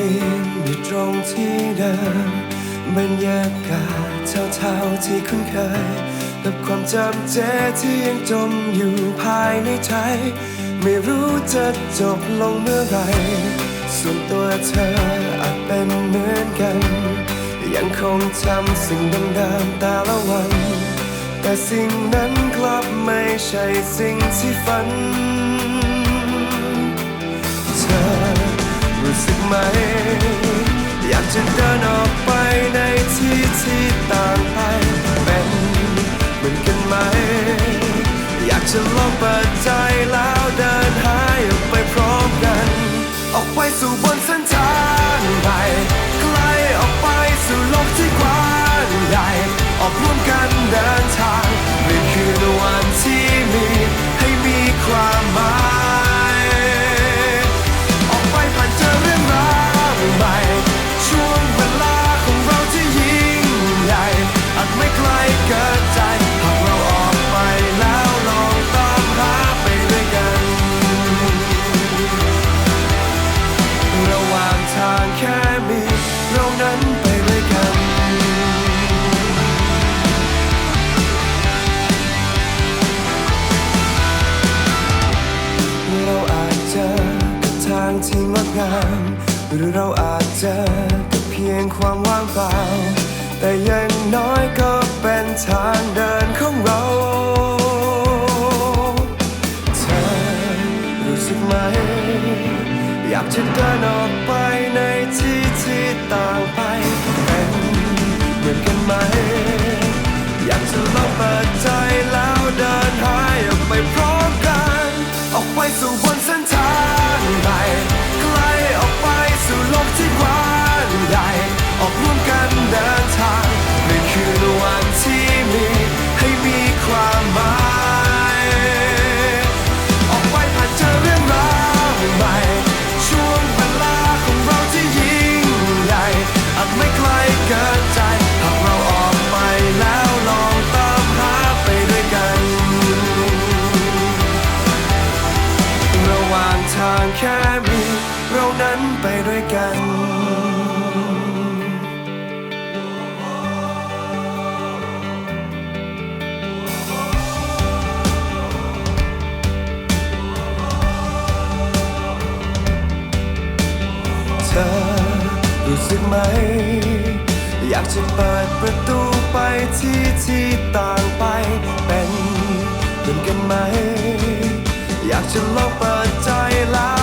มีอยู่ตรงที่เดิมบรรยากาศเท่าๆที่คุ้นเคย กับความจำเจที่ยังจมอยู่ภายในใจ ไม่รู้จะจบลงเมื่อไหรส่วนตัวเธออาจเป็นเหมือนกัน ยังคงจำสิ่งเดิมๆแต่ละวัน แต่สิ่งนั้นกลับไม่ใช่สิ่งที่ฝัน รู้สึกไหม อยากจะเดินออกไปในที่ที่ต่างไปเป็นเหมือนกันไหม อยากจะลองเปิดใจ ที่งดงามหรือเราอาจเจอกับเพียงความว่างเปล่า แต่ยังน้อยก็เป็นทางเดินของเราเธอรู้สึกไหม อยากจะเดินออกไปในที่ที่ต่างไป จะเปิดประตูไปที่ที่ต่างไปเป็นเหมือนกันไหม อยากจะลองเปิดใจแล้ว